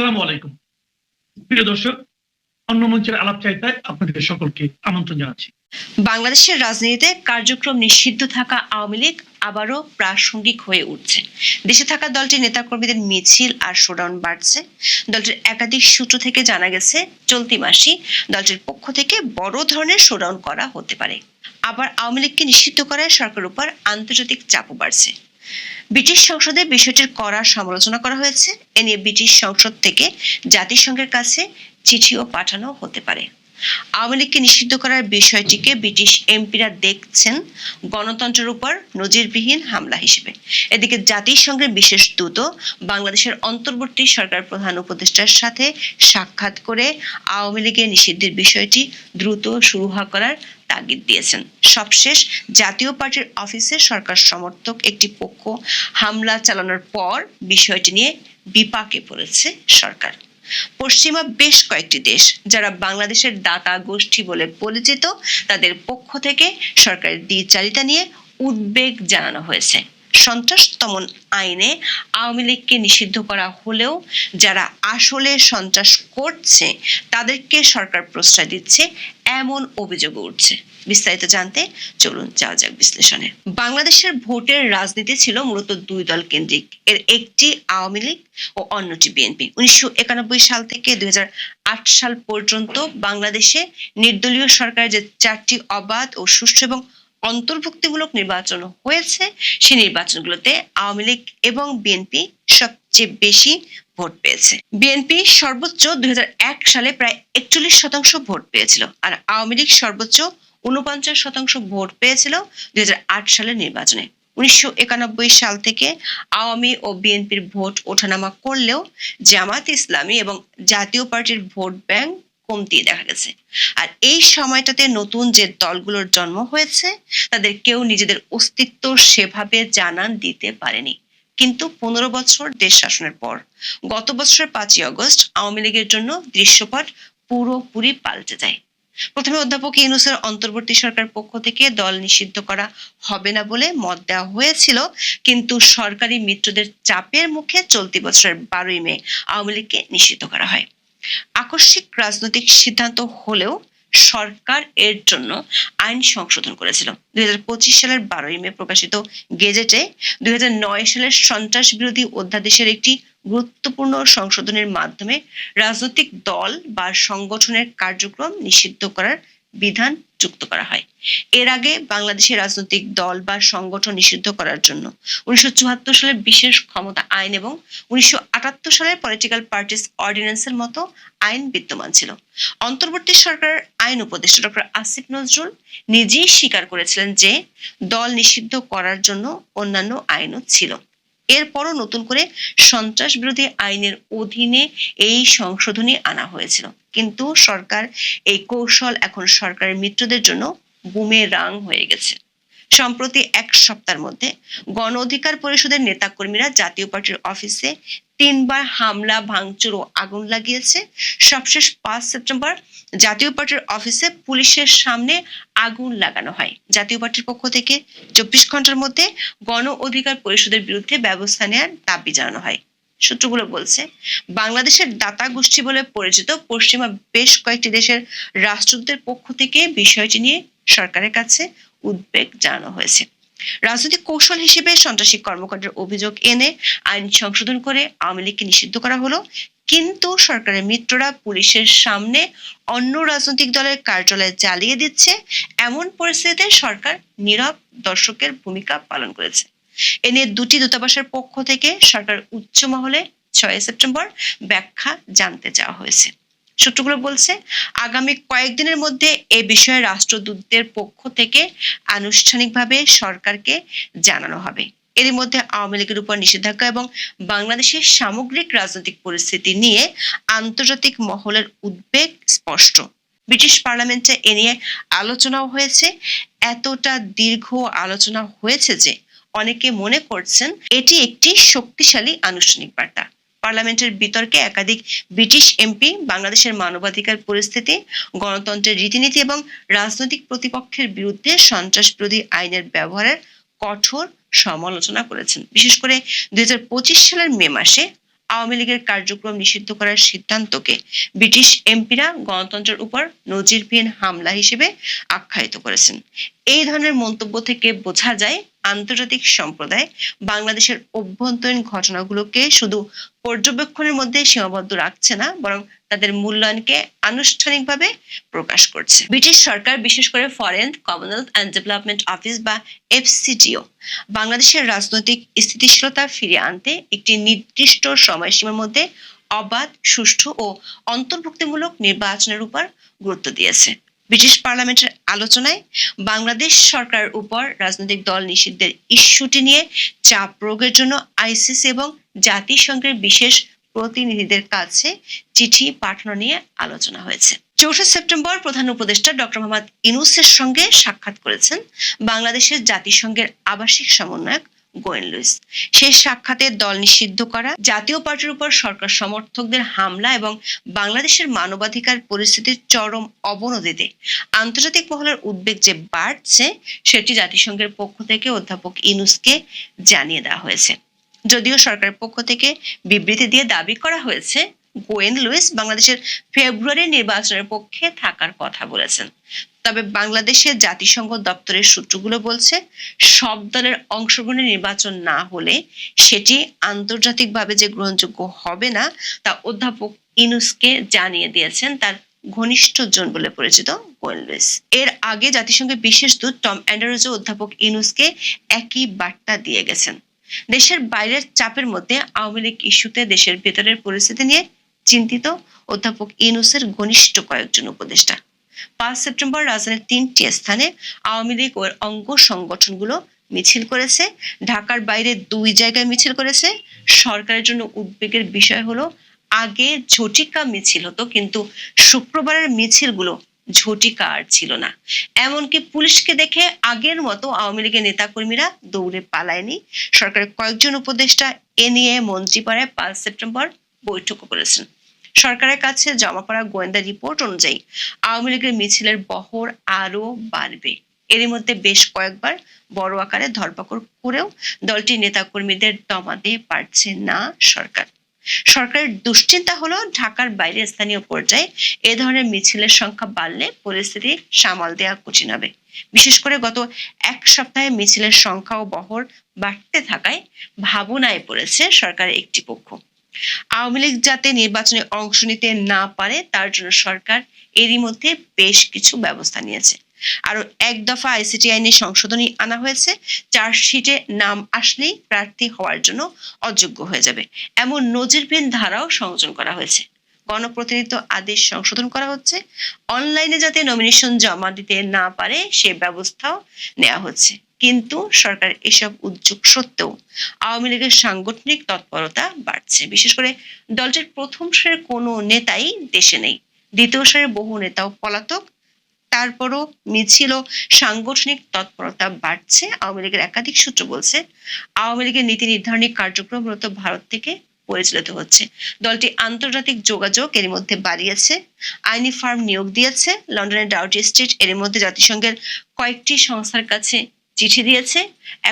সালাম আলাইকুম। প্রিয় দর্শক, অন্য মঞ্চের আলাপ চাইতায় আপনাদের সকলকে আমন্ত্রণ জানাচ্ছি। বাংলাদেশের রাজনীতিতে কার্যক্রম নিষিদ্ধ থাকা আওয়ামী লীগ আবারও প্রাসঙ্গিক হয়ে উঠছে। দেশে থাকা দলটির নেতাকর্মীদের মিছিল আর শোডাউন বাড়ছে। দলটির একাধিক সূত্র থেকে জানা গেছে, চলতি মাসেই দলটির পক্ষ থেকে বড় ধরনের শোডাউন করা হতে পারে। আবার আওয়ামী লীগকে নিষিদ্ধ করায় সরকারের উপর আন্তর্জাতিক চাপও বাড়ছে। ব্রিটিশ সংসদে বিষয়টির কড়া সমালোচনা করা হয়েছে। এ নিয়ে ব্রিটিশ সংসদ থেকে জাতিসংঘের কাছে চিঠিও পাঠানো হতে পারে। আওয়ামী লীগকে নিষিদ্ধ করার বিষয়টিকে ব্রিটিশ এমপিরা দেখছেন গণতন্ত্রের উপর নজিরবিহীন হামলা হিসেবে। এদিকে জাতিসংঘের বিশেষ দূত বাংলাদেশের অন্তর্বর্তী সরকার প্রধান উপদেষ্টার সাথে সাক্ষাৎ করে আওয়ামী লীগের নিষিদ্ধের বিষয়টি দ্রুত শুরু হওয়া করার তাগিদ দিয়েছেন। সবশেষ, জাতীয় পার্টির অফিসে সরকার সমর্থক একটি পক্ষ হামলা চালানোর পর বিষয়টি নিয়ে বিপাকে পড়েছে সরকার। পশ্চিমা বেশ কয়েকটি দেশ, যারা বাংলাদেশের দাতা গোষ্ঠী বলে পরিচিত, তাদের পক্ষ থেকে সরকারের দ্বিচারিতা নিয়ে উদ্বেগ জানানো হয়েছে। সন্ত্রাস দমন আইনে আওয়ামী লীগকে নিষিদ্ধ করা হলেও যারা আসলে সন্ত্রাস করছে, তাদেরকে সরকার প্রশ্রয় দিচ্ছে, এমন অভিযোগ উঠছে। বিস্তারিত জানতে চলুন যাওয়া যাক বিশ্লেষণে। বাংলাদেশের ভোটের রাজনীতি ছিল মূলত দুই দল কেন্দ্রিক। এর একটি আওয়ামী লীগ ও অন্যটি বিএনপি। উনিশশো একানব্বই সাল থেকে দুই হাজার আট সাল পর্যন্ত বাংলাদেশে নির্দলীয় সরকারের যে চারটি অবাধ ও সুষ্ঠু এবং অন্তর্ভুক্তিমূলক নির্বাচন হয়েছে। সেই নির্বাচনগুলোতে আওয়ামী লীগ এবং বিএনপি সবচেয়ে বেশি ভোট পেয়েছে। বিএনপি সর্বোচ্চ দুই সালে প্রায় একচল্লিশ শতাংশ ভোট পেয়েছিল আর আওয়ামী লীগ সর্বোচ্চ উনপঞ্চাশ শতাংশ ভোট পেয়েছিল দুই হাজার আট সালের নির্বাচনে। উনিশশো একানব্বই সাল থেকে আওয়ামী ও বিএনপির ভোট ওঠানামা করলেও জামাত ইসলামী এবং জাতীয় পার্টির ভোট ব্যাংক কমতি দেখা গেছে। আর এই সময়টাতে নতুন যে দলগুলোর জন্ম হয়েছে, তাদের কেউ নিজেদের অস্তিত্ব সেভাবে জানান দিতে পারেনি। কিন্তু পনেরো বছর দেশ শাসনের পর, গত বছরের পাঁচই আগস্ট আওয়ামী লীগের জন্য দৃশ্যপট পুরোপুরি পাল্টে যায় প্রথমে অধ্যাপক ইউনুসের অন্তর্বর্তী সরকার পক্ষ থেকে দল নিষিদ্ধ করা হবে না বলে মত দেওয়া হয়েছিল, কিন্তু সরকারি মিত্রদের চাপের মুখে চলতি বছরের বারোই মে আওয়ামী লীগকে নিষিদ্ধ করা হয়। আকস্মিক রাজনৈতিক সিদ্ধান্ত হলেও সরকার এর জন্য আইন সংশোধন করেছিল। দুই হাজার পঁচিশ সালের বারোই মে প্রকাশিত গেজেটে দুই হাজার নয় সালের সন্ত্রাস বিরোধী অধ্যাদেশের একটি গুরুত্বপূর্ণ সংশোধনের মাধ্যমে রাজনৈতিক দল বা সংগঠনের কার্যক্রম নিষিদ্ধ করার বিধান যুক্ত করা হয়। এর আগে বাংলাদেশের রাজনৈতিক দল বা সংগঠন নিষিদ্ধ করার জন্য উনিশশো সালের বিশেষ ক্ষমতা আইন এবং উনিশশো সালের পলিটিক্যাল পার্টিস অর্ডিন্যান্সের মতো আইন বিদ্যমান ছিল। অন্তর্বর্তী সরকার আইন উপদেষ্টা ডক্টর আসিফ নজরুল নিজেই স্বীকার করেছিলেন যে দল নিষিদ্ধ করার জন্য অন্যান্য আইনও ছিল। এরপরও নতুন করে সন্ত্রাস বিরোধী আইনের অধীনে এই সংশোধনী আনা হয়েছিল। কিন্তু সরকার এই কৌশল এখন সরকারের মিত্রদের জন্য বুমে রাং হয়ে গেছে। সম্প্রতি এক সপ্তাহের মধ্যে গণ অধিকার পরিষদের নেতাকর্মীরা জাতীয় পার্টির অফিসে তিনবার হামলা, ভাঙচুর ও আগুন লাগিয়েছে। সবশেষ পাঁচ সেপ্টেম্বর জাতীয় পার্টির অফিসে পুলিশের সামনে আগুন লাগানো হয়। জাতীয় পার্টির পক্ষ থেকে চব্বিশ ঘণ্টার মধ্যে গণ অধিকার পরিষদের বিরুদ্ধে ব্যবস্থা নেওয়ার দাবি জানানো হয়। সূত্রগুলো বলছে, বাংলাদেশের দাতা গোষ্ঠী বলে পরিচিত পশ্চিমা বেশ কয়েকটি দেশের রাষ্ট্রদূতের পক্ষ থেকে বিষয়টি নিয়ে সরকারের কাছে উদ্বেগ জানানো হয়েছে। রাজনৈতিক কৌশল হিসেবে সন্ত্রাসী কর্মকাণ্ডের অভিযোগ এনে আইন সংশোধন করে আওয়ামী লীগকে নিষিদ্ধ করা হলো। কিন্তু সরকারের মিত্ররা পুলিশের সামনে অন্য রাজনৈতিক দলের কার্যালয় চালিয়ে দিচ্ছে। এমন পরিস্থিতিতে সরকার নীরব দর্শকের ভূমিকা পালন করেছে। এ নিয়ে দুটি দূতাবাসের পক্ষ থেকে সরকার উচ্চ মহলে ছয় সেপ্টেম্বর ব্যাখ্যা জানতে চাওয়া হয়েছে। সূত্রগুলো বলছে, আগামী কয়েকদিনের মধ্যে এ বিষয়ে রাষ্ট্রদূতদের পক্ষ থেকে আনুষ্ঠানিকভাবে সরকারকে জানানো হবে। এর মধ্যে আওয়ামী লীগের উপর নিষেধাজ্ঞা এবং বাংলাদেশের সামগ্রিক রাজনৈতিক পরিস্থিতি নিয়ে আন্তর্জাতিক মহলের উদ্বেগ স্পষ্ট। ব্রিটিশ পার্লামেন্টে এ নিয়ে আলোচনাও হয়েছে। এতটা দীর্ঘ আলোচনা হয়েছে যে অনেকে মনে করছেন এটি একটি শক্তিশালী আনুষ্ঠানিক বার্তা। পার্লামেন্টের বিতর্কে একাধিক ব্রিটিশ এমপি বাংলাদেশের মানবাধিকার পরিস্থিতি, গণতন্ত্রের রীতিনীতি এবং রাজনৈতিক প্রতিপক্ষের বিরুদ্ধে সন্ত্রাস বিরোধী আইনের ব্যবহারের কঠোর সমালোচনা করেছেন। বিশেষ করে দুই হাজার পঁচিশ সালের মে মাসে আওয়ামী লীগের কার্যক্রম নিষিদ্ধ করার সিদ্ধান্তকে ব্রিটিশ এমপিরা গণতন্ত্রের উপর নজিরবিহীন হামলা হিসেবে আখ্যায়িত করেছেন। এই ধরনের মন্তব্য থেকে বোঝা যায় আন্তর্জাতিক সম্প্রদায় বাংলাদেশের অভ্যন্তরীণ ঘটনাগুলোকে শুধু পর্যবেক্ষণের মধ্যে সীমাবদ্ধ রাখছে না, বরং তাদের মূল্যায়নকে আনুষ্ঠানিকভাবে প্রকাশ করছে। ব্রিটিশ সরকার, বিশেষ করে foreign commonwealth and development office বা এফসিডিও বাংলাদেশের রাজনৈতিক স্থিতিশীলতা ফিরিয়ে আনতে একটি নির্দিষ্ট সময়সীমার মধ্যে অবাধ, সুষ্ঠু ও অন্তর্ভুক্তিমূলক নির্বাচনের উপর গুরুত্ব দিয়েছে। ব্রিটিশ পার্লামেন্টের আলোচনায় বাংলাদেশ সরকারের উপর রাজনৈতিক দল নিষিদ্ধের ইস্যুটি নিয়ে চাপ প্রয়োগের জন্য আইসিসি এবং জাতিসংঘের বিশেষ প্রতিনিধিদের কাছে চিঠি পাঠানো নিয়ে আলোচনা হয়েছে। চৌঠা সেপ্টেম্বর প্রধান উপদেষ্টা ডক্টর মোহাম্মদ ইনুসের সঙ্গে সাক্ষাৎ করেছেন বাংলাদেশের জাতিসংঘের আবাসিক সমন্বয়ক গোয়েন লুইস। সেই সাক্ষাতে দল নিষিদ্ধ করা, জাতীয় পার্টির উপর সরকার সমর্থকদের হামলা এবং বাংলাদেশের মানবাধিকার পরিস্থিতির চরম অবনতিতে আন্তর্জাতিক মহলের উদ্বেগ যে বাড়ছে, সেটি জাতিসংঘের পক্ষ থেকে অধ্যাপক ইনুসকে জানিয়ে দেওয়া হয়েছে। যদিও সরকারের পক্ষ থেকে বিবৃতি দিয়ে দাবি করা হয়েছে, গোয়েন লুইস বাংলাদেশের ফেব্রুয়ারি নির্বাচনের পক্ষে থাকার কথা বলেছেন। তবে বাংলাদেশের জাতিসংঘ দপ্তরের সূত্রগুলো বলছে, সব দলের অংশগ্রহণে নির্বাচন না হলে সেটি আন্তর্জাতিকভাবে যে গ্রহণযোগ্য হবে না, তা অধ্যাপক ইনুসকে জানিয়ে দিয়েছেন তার ঘনিষ্ঠ জন বলে পরিচিত গোয়েন লুইস। এর আগে জাতিসংঘের বিশেষ দূত টম অ্যান্ডারোজও অধ্যাপক ইনুসকে একই বার্তা দিয়ে গেছেন। দেশের বাইরের চাপের মধ্যে আওয়ামী লীগ ইস্যুতে দেশের ভেতরের পরিস্থিতি নিয়ে চিন্তিত অধ্যাপক ইনুসের ঘনিষ্ঠ কয়েকজন উপদেষ্টা। পাঁচ সেপ্টেম্বর রাজধানীর তিনটি স্থানে আওয়ামী লীগ ও অঙ্গ সংগঠনগুলো মিছিল করেছে। ঢাকার বাইরে দুই জায়গায় মিছিল করেছে। সরকারের জন্য উদ্বেগের বিষয় হলো আগে ঝটিকা মিছিল হতো, কিন্তু শুক্রবারের মিছিলগুলো ঝটিকা আর ছিল না। এমনকি পুলিশকে দেখে আগের মতো আওয়ামী লীগের নেতাকর্মীরা দৌড়ে পালায়নি। সরকারের কয়েকজন উপদেষ্টা এ নিয়ে মন্ত্রীপাড়ায় পাঁচ সেপ্টেম্বর বৈঠকও করেছেন। সরকারের কাছে জমা করা গোয়েন্দা রিপোর্ট অনুযায়ী আওয়ামী লীগের মিছিলের বহর আরও বাড়বে। এরই মধ্যে বেশ কয়েকবার বড় আকারে ধরপাকড় করেও দলটির নেতাকর্মীদের দমাতে পারছে না সরকার। সরকারের দুশ্চিন্তা হলো ঢাকার বাইরে স্থানীয় পর্যায়ে এ ধরনের মিছিলের সংখ্যা বাড়লে পরিস্থিতি সামাল দেওয়া কঠিন হবে। বিশেষ করে গত এক সপ্তাহে মিছিলের সংখ্যা ও বহর বাড়তে থাকায় ভাবনায় পড়েছে সরকারের একটি পক্ষ। আওয়ামী লীগ যাতে নির্বাচনে অংশ নিতে না পারে, তার জন্য সরকার এরই মধ্যে বেশ কিছু ব্যবস্থা নিয়েছে। আরও এক দফা আইসিটি আইনে সংশোধনী আনা হয়েছে। চার্জশিটে নাম আসলেই প্রার্থী হওয়ার জন্য অযোগ্য হয়ে যাবে। এমন নজিরবিহীন ধারাও সংযোজন করা হয়েছে। গণপ্রতিনিধিত্ব আদেশ সংশোধন করা হচ্ছে। অনলাইনে যাতে নমিনেশন জমা দিতে না পারে, সে ব্যবস্থাও নেওয়া হচ্ছে। কিন্তু সরকার এসব উদ্যোগ সত্ত্বেও আওয়ামী লীগের সাংগঠনিক তৎপরতা বাড়ছে। বিশেষ করে দলটির প্রথম সারির কোনো নেতাই দেশে নেই। দ্বিতীয় সারির বহু নেতাও পলাতক। তারপরও মিছিল সাংগঠনিক তৎপরতা বাড়ছে। আওয়ামী লীগের একাধিক সূত্র বলছে, আওয়ামী লীগের নীতি নির্ধারণী কার্যক্রম মূলত ভারত থেকে পরিচালিত হচ্ছে। দলটি আন্তর্জাতিক যোগাযোগ এর মধ্যে বাড়িয়েছে। আইনি ফার্ম নিয়োগ দিয়েছে। লন্ডনের ডাউটি স্ট্রিট এর মধ্যে জাতিসংঘের কয়েকটি সংস্থার কাছে চিঠি দিয়েছে।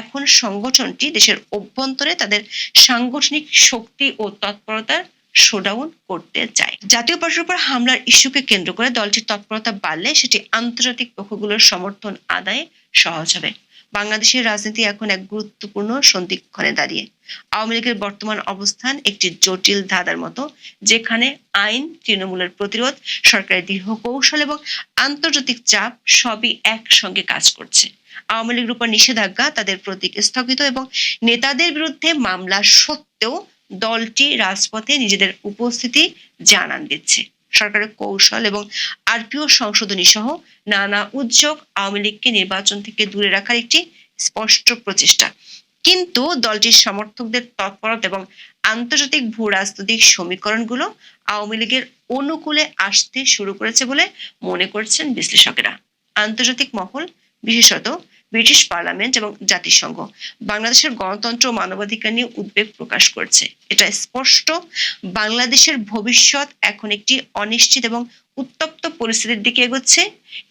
এখন সংগঠনটি দেশের অভ্যন্তরে তাদের সাংগঠনিক শক্তি ও তৎপরতার শোডাউন করতে চায়। জাতীয় পার্টির উপর হামলার ইস্যুকে কেন্দ্র করে দলটির তৎপরতা বাড়লে সেটি আন্তর্জাতিক পক্ষগুলোর সমর্থন আদায়ে সহজ হবে। বাংলাদেশের রাজনীতি এখন এক গুরুত্বপূর্ণ সন্ধিক্ষণে দাঁড়িয়ে। আওয়ামী লীগের বর্তমান অবস্থান একটি জটিল ধাঁধার মতো, যেখানে আইন, তৃণমূলের প্রতিরোধ, সরকারের দীর্ঘ কৌশল এবং আন্তর্জাতিক চাপ সবই একসঙ্গে কাজ করছে। আওয়ামী লীগের উপর নিষেধাজ্ঞা তাদের প্রতীক স্থগিত এবং নেতাদের বিরুদ্ধে মামলা সত্ত্বেও দলটি রাজপথে নিজেদের উপস্থিতি জানান দিচ্ছে। সরকারের কৌশল এবং আরপিও সংশোধনী সহ নানা উদ্যোগ আওয়ামী লীগকে নির্বাচন থেকে দূরে রাখার একটি স্পষ্ট প্রচেষ্টা। কিন্তু দলটির সমর্থকদের তৎপরতা এবং আন্তর্জাতিক ভূ রাজনৈতিক সমীকরণগুলো আওয়ামী লীগের অনুকূলে আসতে শুরু করেছে বলে মনে করছেন বিশ্লেষকেরা। আন্তর্জাতিক মহল, বিশেষত ব্রিটিশ পার্লামেন্ট এবং জাতিসংঘ। বাংলাদেশের গণতন্ত্র মানবাধিকার নিয়ে উদ্বেগ প্রকাশ করছে। এটা স্পষ্ট। বাংলাদেশের ভবিষ্যৎ এখন একটি অনিশ্চিত এবং উত্তপ্ত পরিস্থিতির দিকে এগোচ্ছে।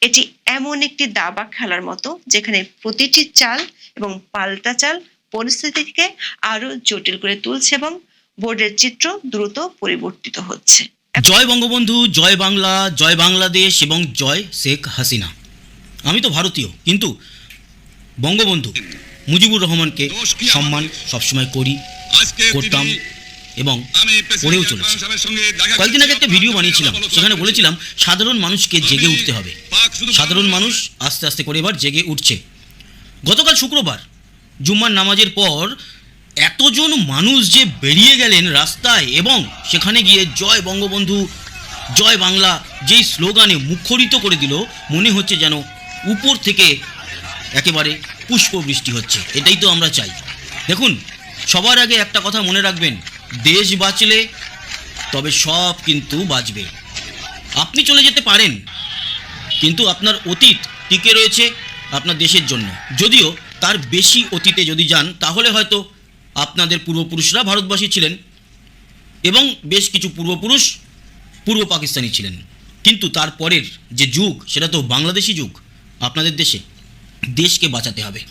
এটি এমন একটি দাবা খেলার মতো, যেখানে প্রতিটি চাল এবং পাল্টা চাল পরিস্থিতিকে আরও জটিল করে তুলছে এবং বোর্ডের চিত্র দ্রুত পরিবর্তিত হচ্ছে। জয় বঙ্গবন্ধু, জয় বাংলা, জয় বাংলাদেশ এবং জয় শেখ হাসিনা। আমি তো ভারতীয়, কিন্তু বঙ্গবন্ধু মুজিবুর রহমানকে সম্মান সবসময় করি করতাম এবং পড়েও চলেছি। কয়েকদিন আগে একটা ভিডিও বানিয়েছিলাম সেখানে বলেছিলাম সাধারণ মানুষকে জেগে উঠতে হবে। সাধারণ মানুষ আস্তে আস্তে করে এবার জেগে উঠছে। গতকাল শুক্রবার জুম্মার নামাজের পর এতজন মানুষ যে বেরিয়ে গেলেন রাস্তায় এবং সেখানে গিয়ে জয় বঙ্গবন্ধু জয় বাংলা যেই স্লোগানে মুখরিত করে দিল মনে হচ্ছে যেন উপর থেকে একেবারে পুষ্প বৃষ্টি হচ্ছে, এটাই তো আমরা চাই। দেখুন, সবার আগে একটা কথা মনে রাখবেন, দেশ বাঁচলে তবে সব কিন্তু বাঁচবে। আপনি চলে যেতে পারেন, কিন্তু আপনার অতীত টিকে রয়েছে আপনার দেশের জন্য। যদিও তার বেশি অতীতে যদি যান, তাহলে হয়তো আপনাদের পূর্বপুরুষরা ভারতবাসী ছিলেন এবং বেশ কিছু পূর্বপুরুষ পূর্ব পাকিস্তানি ছিলেন। কিন্তু তারপরের যে যুগ, সেটা তো বাংলাদেশি যুগ, আপনাদের দেশে। দেশকে বাঁচাতে হবে।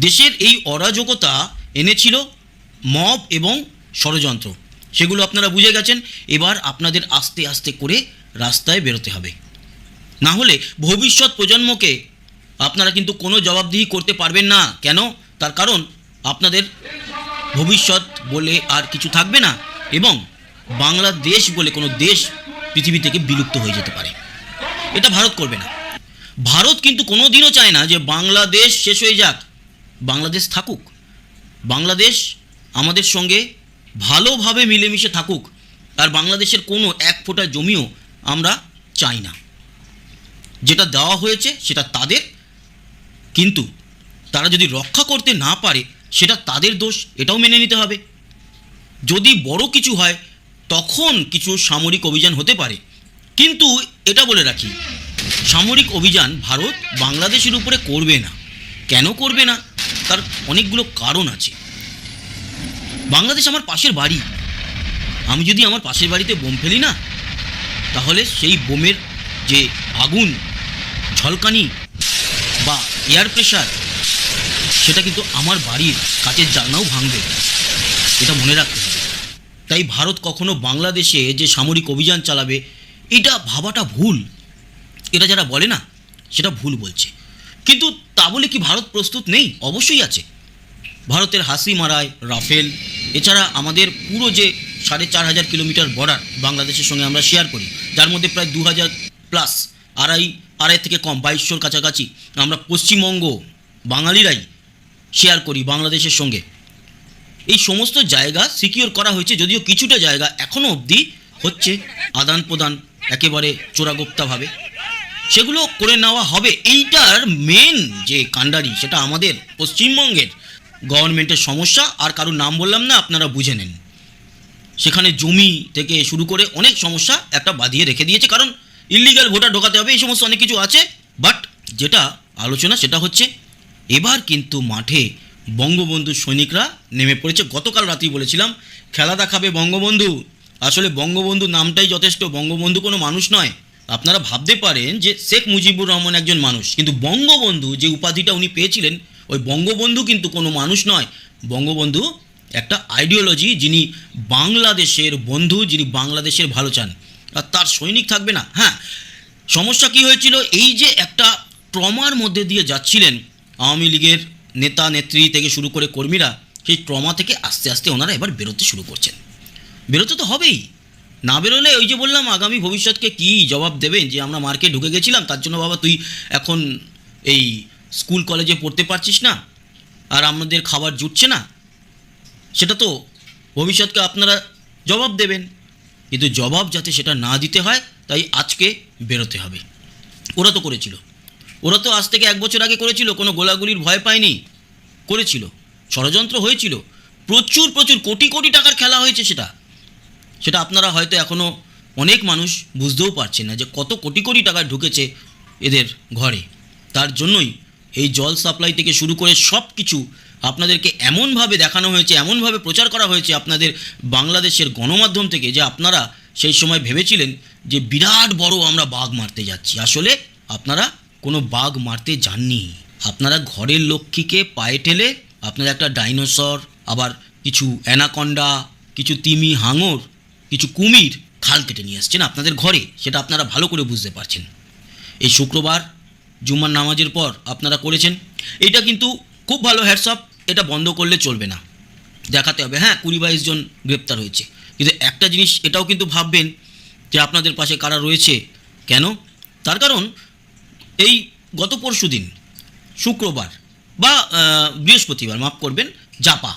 দেশের এই অরাজকতা এনেছিল মব এবং ষড়যন্ত্র। সেগুলো আপনারা বুঝে গেছেন, এবার আপনাদের আস্তে আস্তে করে রাস্তায় বেরোতে হবে। না হলে ভবিষ্যৎ প্রজন্মকে আপনারা কিন্তু কোনো জবাবদিহি করতে পারবেন না। কেন? তার কারণ আপনাদের ভবিষ্যৎ বলে আর কিছু থাকবে না এবং বাংলাদেশ বলে কোনো দেশ পৃথিবী থেকে বিলুপ্ত হয়ে যেতে পারে। এটা ভারত করবে না। ভারত কিন্তু কোনো দিনও চায় না যে বাংলাদেশ শেষ হয়ে যাক। বাংলাদেশ থাকুক। বাংলাদেশ আমাদের সঙ্গে ভালোভাবে মিলেমিশে থাকুক। আর বাংলাদেশের কোনো এক ফোঁটা জমিও আমরা চাই না। যেটা দেওয়া হয়েছে সেটা তাদের। কিন্তু তারা যদি রক্ষা করতে না পারে, সেটা তাদের দোষ, এটাও মেনে নিতে হবে। যদি বড় কিছু হয়, তখন কিছু সামরিক অভিযান হতে পারে। কিন্তু এটা বলে রাখি সামরিক অভিযান ভারত বাংলাদেশের উপরে করবে না। কেন করবে না? তার অনেকগুলো কারণ আছে। বাংলাদেশ আমার পাশের বাড়ি। আমি যদি আমার পাশের বাড়িতে বোম ফেলি না, তাহলে সেই বোমের যে আগুন, ঝলকানি বা এয়ার প্রেশার সেটা কিন্তু আমার বাড়ির কাচের জানলাও ভাঙবে। এটা মনে রাখতে হবে। তাই ভারত কখনো বাংলাদেশে যে সামরিক অভিযান চালাবে, এটা ভাবাটা ভুল। এটা যারা বলে না, সেটা ভুল বলছে। কিন্তু তা বলে কি ভারত প্রস্তুত নেই? অবশ্যই আছে। ভারতের হাসি মারায় রাফেল। এছাড়া আমাদের পুরো যে সাড়ে চার হাজার কিলোমিটার বর্ডার বাংলাদেশের সঙ্গে আমরা শেয়ার করি, যার মধ্যে প্রায় দু হাজার প্লাস আড়াই আড়াই থেকে কম, বাইশশোর কাছাকাছি আমরা পশ্চিমবঙ্গ বাঙালিরাই শেয়ার করি বাংলাদেশের সঙ্গে। এই সমস্ত জায়গা সিকিওর করা হয়েছে, যদিও কিছুটা জায়গা এখনও অবধি হচ্ছে আদান প্রদান একেবারে চোরাগোপ্তাভাবে সেগুলো করে নেওয়া হবে। এইটার মেন যে কাণ্ডারি, সেটা আমাদের পশ্চিমবঙ্গের গভর্নমেন্টের সমস্যা, আর কারোর নাম বললাম না, আপনারা বুঝে নেন। সেখানে জমি থেকে শুরু করে অনেক সমস্যা একটা বাঁধিয়ে রেখে দিয়েছে, কারণ ইলিগাল ভোটার ঢোকাতে হবে, এই সমস্ত অনেক কিছু আছে। বাট যেটা আলোচনা, সেটা হচ্ছে, এবার কিন্তু মাঠে বঙ্গবন্ধু সৈনিকরা নেমে পড়েছে। গতকাল রাতেই বলেছিলাম, খেলা দেখাবে বঙ্গবন্ধু। আসলে বঙ্গবন্ধু নামটাই যথেষ্ট, বঙ্গবন্ধু কোনো মানুষ নয়। আপনারা ভাবতে পারেন যে শেখ মুজিবুর রহমান একজন মানুষ, কিন্তু বঙ্গবন্ধু যে উপাধিটা উনি পেয়েছিলেন, ওই বঙ্গবন্ধু কিন্তু কোনো মানুষ নয়। বঙ্গবন্ধু একটা আইডিওলজি যিনি বাংলাদেশের বন্ধু, যিনি বাংলাদেশের ভালো চান। আর তার সৈনিক থাকবে না। হ্যাঁ সমস্যা কি হয়েছিল? এই যে একটা ট্রমার মধ্যে দিয়ে যাচ্ছিলেন আওয়ামী লীগের নেতা, নেত্রী থেকে শুরু করে কর্মীরা, সেই ট্রমা থেকে আস্তে আস্তে ওনারা এবার বেরোতে শুরু করছেন। বেরোতে তো হবেই। না বেরোলে ওই যে বললাম আগামী ভবিষ্যৎকে কি জবাব দেবেন? যে আমরা মার্কে ঢুকে গেছিলাম, তার জন্য বাবা তুই এখন এই স্কুল কলেজে পড়তে পারছিস না, আর আমাদের খাবার জুটছে না। সেটা তো ভবিষ্যৎকে আপনারা জবাব দেবেন। কিন্তু জবাব যাতে সেটা না দিতে হয়, তাই আজকে বেরোতে হবে। ওরা তো করেছিল। ওরা তো আজ থেকে এক বছর আগে করেছিল, কোনো গোলাগুলির ভয় পায়নি। করেছিল। ষড়যন্ত্র হয়েছিল। প্রচুর প্রচুর, কোটি কোটি টাকার খেলা হয়েছে সেটা। সেটা আপনারা হয়তো এখনও অনেক মানুষ বুঝতেও পারছেন না যে কত কোটি কোটি টাকা ঢুকেছে এদের ঘরে। তার জন্যই এই জল সাপ্লাই থেকে শুরু করে সব কিছু আপনাদেরকে এমনভাবে দেখানো হয়েছে, এমনভাবে প্রচার করা হয়েছে আপনাদের বাংলাদেশের গণমাধ্যম থেকে যে আপনারা সেই সময় ভেবেছিলেন যে বিরাট বড় আমরা বাঘ মারতে যাচ্ছি। আসলে আপনারা কোনো বাঘ মারতে যাননি। আপনারা ঘরের লক্ষ্মীকে পায়ে ঠেলে আপনারা একটা ডাইনোসর, আবার কিছু অ্যানাকন্ডা, কিছু তিমি হাঙর কিছু কুমির খাল কেটে নিয়ে আসছেন আপনাদের ঘরে, সেটা আপনারা ভালো করে বুঝতে পারছেন। এই শুক্রবার জুমার নামাজের পর আপনারা করেছেন এটা কিন্তু খুব ভালো হ্যাটসঅপ এটা বন্ধ করলে চলবে না। দেখাতে হবে হ্যাঁ কুড়ি বাইশ জন গ্রেপ্তার হয়েছে। কিন্তু একটা জিনিস এটাও কিন্তু ভাববেন যে আপনাদের পাশে কারা রয়েছে। কেন? তার কারণ এই গত পরশু দিন শুক্রবার বা বৃহস্পতিবার, মাফ করবেন, জাপা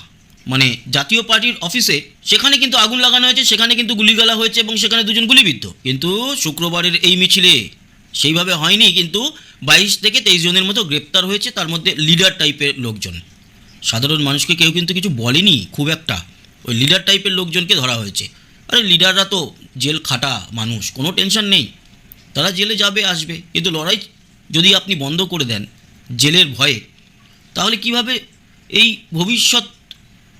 মানে জাতীয় পার্টির অফিসে, সেখানে কিন্তু আগুন লাগানো হয়েছে, সেখানে কিন্তু গুলিগালা হয়েছে এবং সেখানে দুজন গুলিবিদ্ধ। কিন্তু শুক্রবারের এই মিছিলে সেইভাবে হয়নি, কিন্তু বাইশ থেকে তেইশ জনের মতো গ্রেপ্তার হয়েছে, তার মধ্যে লিডার টাইপের লোকজন। সাধারণ মানুষকে কেউ কিন্তু কিছু বলেনি, খুব একটা। ওই লিডার টাইপের লোকজনকে ধরা হয়েছে। আরে লিডাররা তো জেল খাটা মানুষ, কোনো টেনশন নেই। তারা জেলে যাবে, আসবে। কিন্তু লড়াই যদি আপনি বন্ধ করে দেন জেলের ভয়ে, তাহলে কীভাবে এই ভবিষ্যৎ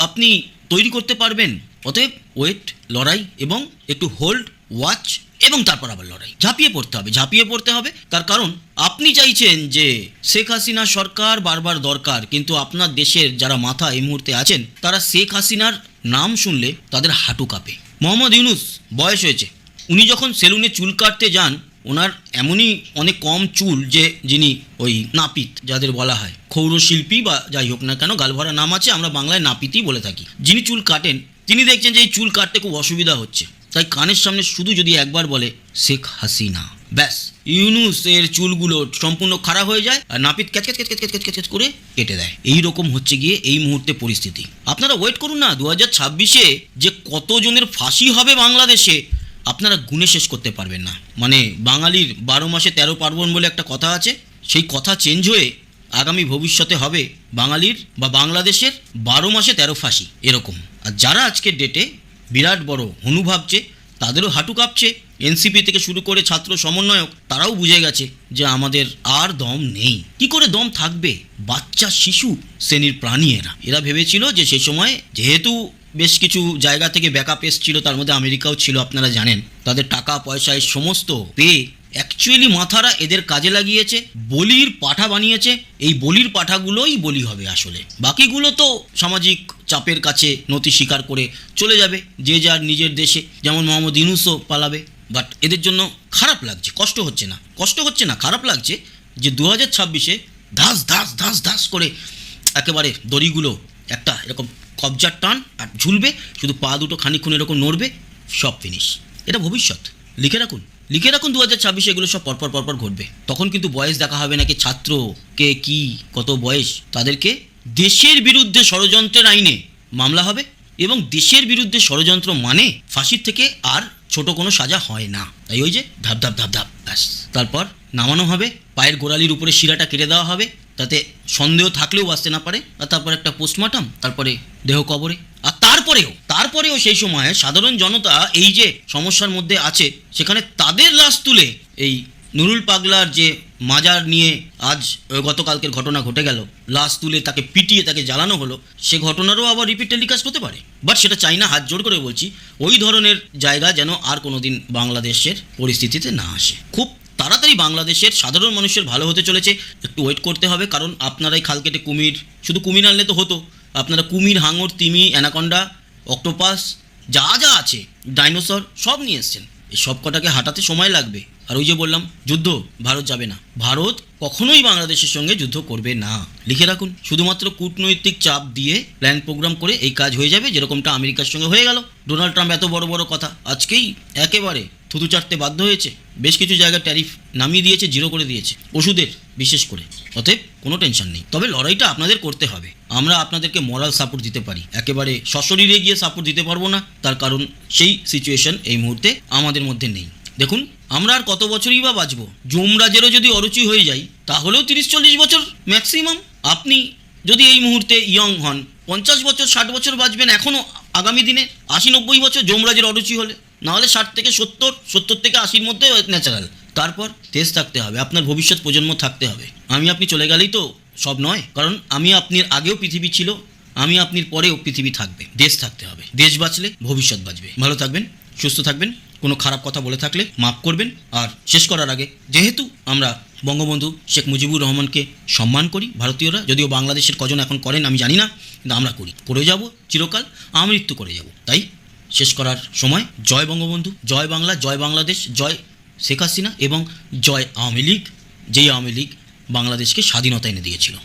আপনি তৈরি করতে পারবেন। অতএব ওয়েট লড়াই এবং একটু হোল্ড ওয়াচ এবং তারপর আবার লড়াই। ঝাঁপিয়ে পড়তে হবে, ঝাঁপিয়ে পড়তে হবে। তার কারণ, আপনি চাইছেন যে শেখ হাসিনা সরকার বারবার দরকার, কিন্তু আপনার দেশের যারা মাথা এই মুহূর্তে আছেন, তারা শেখ হাসিনার নাম শুনলে তাদের হাঁটু কাঁপে। মোহাম্মদ ইউনুস বয়স হয়েছে। উনি যখন সেলুনে চুল কাটতে যান ওনার এমনই অনেক কম চুল যে যিনি ওই নাপিত, যাদের বলা হয়। ক্ষৌরশিল্পী বা যাই হোক না কেন গালভরা নাম আছে, আমরা বাংলায় নাপিতই বলে থাকি। যিনি চুল কাটেন, তিনি দেখছেন যে এই চুল কাটতে খুব অসুবিধা হচ্ছে। তাই কানের সামনে শুধু যদি একবার বলে, শেখ হাসিনা। ব্যাস ইউনুস এর চুলগুলো সম্পূর্ণ খারাপ হয়ে যায় আর নাপিত ক্যাচ ক্যাচ ক্যাচ ক্যাচ ক্যাচ করে কেটে দেয়। এই রকম হচ্ছে গিয়ে এই মুহূর্তে পরিস্থিতি। আপনারা ওয়েট করুন না দু হাজার ছাব্বিশে যে কতজনের ফাঁসি হবে বাংলাদেশে আপনারা গুণে শেষ করতে পারবেন না। মানে বাঙালির বারো মাসে তেরো পার্বণ বলে একটা কথা আছে, সেই কথা চেঞ্জ হয়ে আগামী ভবিষ্যতে হবে বাঙালির বা বাংলাদেশের বারো মাসে তেরো ফাঁসি, এরকম। আর যারা আজকের ডেটে বিরাট বড় হনু ভাবছে, তাদেরও হাঁটু কাঁপছে। এনসিপি থেকে শুরু করে ছাত্র সমন্বয়ক, তারাও বুঝে গেছে যে আমাদের আর দম নেই। কি করে দম থাকবে? বাচ্চা, শিশু, শ্রেণির প্রাণী এরা। এরা ভেবেছিল যে সেই সময়, যেহেতু বেশ কিছু জায়গা থেকে ব্যাকআপ এসছিল, তার মধ্যে আমেরিকাও ছিল, আপনারা জানেন। তাদের টাকা, পয়সা এই সমস্ত পেয়ে অ্যাকচুয়ালি মাথারা এদের কাজে লাগিয়েছে, বলির পাঠা বানিয়েছে। এই বলির পাঠাগুলোই বলি হবে আসলে। বাকিগুলো তো সামাজিক চাপের কাছে নতি স্বীকার করে চলে যাবে, যে যার নিজের দেশে। যেমন মোহাম্মদ ইনুসও পালাবে বাট এদের জন্য খারাপ লাগছে, কষ্ট হচ্ছে না। কষ্ট হচ্ছে না, খারাপ লাগছে যে দু হাজার ছাব্বিশে ধাস ধাস ধাস ধাস করে একেবারে দড়িগুলো একটা এরকম কবজার টান আর ঝুলবে, শুধু পা দুটো খানিক্ষণ এরকম নড়বে, সব ফিনিশ এটা ভবিষ্যৎ। লিখে রাখুন। লিখে রাখুন দু হাজার ছাব্বিশে এগুলো সব পরপর পরপর ঘটবে। তখন কিন্তু বয়স দেখা হবে নাকি ছাত্র, কে, কি, কত বয়স, তাদেরকে দেশের বিরুদ্ধে ষড়যন্ত্রের আইনে মামলা হবে এবং দেশের বিরুদ্ধে ষড়যন্ত্র মানে ফাঁসির থেকে আর ছোট কোনো সাজা হয় না। তাই ওই যে ধাপ ধাপ ধাপ ধাপ, ব্যাস। তারপর নামানো হবে, পায়ের গোড়ালির উপরে শিরাটা কেটে দেওয়া হবে তাতে সন্দেহ থাকলেও বাঁচতে না পারে, আর তারপর একটা পোস্টমর্টম তারপরে দেহ কবরে। আর তারপরেও তারপরেও সেই সময় সাধারণ জনতা এই যে সমস্যার মধ্যে আছে, সেখানে তাদের লাশ তুলে এই নুরুল পাগলার যে মাজার নিয়ে আজ গতকালকের ঘটনা ঘটে গেল, লাশ তুলে তাকে পিটিয়ে তাকে জ্বালানো হলো, সে ঘটনারও আবার রিপিট টেলিকাস্ট হতে পারে। বাট সেটা চাই না, হাত জোর করে বলছি, ওই ধরনের জায়গা যেন আর কোনোদিন বাংলাদেশের পরিস্থিতিতে না আসে। খুব তাড়াতাড়ি বাংলাদেশের সাধারণ মানুষের ভালো হতে চলেছে। একটু ওয়েট করতে হবে, কারণ আপনারাই খাল কেটে কুমির, শুধু কুমির আনলে তো হতো। আপনারা কুমির, হাঙর, তিমি, অ্যানাকন্ডা, অক্টোপাস, যা যা আছে, ডাইনোসর, সব নিয়ে এসছেন। এই সব কটাকে হাঁটাতে সময় লাগবে। আর ওই যে বললাম, যুদ্ধ, ভারত যাবে না। ভারত কখনোই বাংলাদেশের সঙ্গে যুদ্ধ করবে না। লিখে রাখুন, শুধুমাত্র কূটনৈতিক চাপ দিয়ে প্ল্যান প্রোগ্রাম করে এই কাজ হয়ে যাবে, যেরকমটা আমেরিকার সঙ্গে হয়ে গেল। ডোনাল্ড ট্রাম্প এত বড় বড় কথা। আজকেই একেবারে থুতু চাটতে বাধ্য হয়েছে, বেশ কিছু জায়গায় ট্যারিফ নামিয়ে দিয়েছে, জিরো করে দিয়েছে, ওষুধের বিশেষ করে। অতএব কোনো টেনশন নেই। তবে লড়াইটা আপনাদের করতে হবে। আমরা আপনাদেরকে মরাল সাপোর্ট দিতে পারি। একেবারে সশরীরে গিয়ে সাপোর্ট দিতে পারব না। তার কারণ সেই সিচুয়েশন এই মুহূর্তে আমাদের মধ্যে নেই। দেখুন, আমরা আর কত বছরই বা বাঁচবো? যমরাজেরও যদি অরুচি হয়ে যায়, তাহলেও তিরিশ চল্লিশ বছর ম্যাক্সিমাম আপনি যদি এই মুহূর্তে ইয়ং হন, পঞ্চাশ বছর, ষাট বছর বাঁচবেন এখনও আগামী দিনে আশি নব্বই বছর যমরাজের অরুচি হলে। নাহলে ষাট থেকে সত্তর সত্তর থেকে আশির মধ্যে ন্যাচারাল তারপর তেজ থাকতে হবে, আপনার ভবিষ্যৎ প্রজন্ম থাকতে হবে। আমি আপনি চলে গেলেই তো সব নয়, কারণ আমি আপনার আগেও পৃথিবী ছিল, আমি আপনার পরেও পৃথিবী থাকবে, দেশ থাকতে হবে। দেশ বাঁচলে ভবিষ্যৎ বাঁচবে। ভালো থাকবেন, সুস্থ থাকবেন, কোনো খারাপ কথা বলে থাকলে মাফ করবেন, আর শেষ করার আগে যেহেতু আমরা বঙ্গবন্ধু শেখ মুজিবুর রহমানকে সম্মান করি ভারতীয়রা, যদিও বাংলাদেশের কজন এখন করেন আমি জানি না, কিন্তু আমরা করি। করে যাব চিরকাল, আমৃত্যু করে যাব। তাই শেষ করার সময়। জয় বঙ্গবন্ধু, জয় বাংলা, জয় বাংলাদেশ, জয় শেখ হাসিনা এবং জয় আওয়ামী লীগ, যেই আওয়ামী লীগ বাংলাদেশকে স্বাধীনতা এনে দিয়েছিল।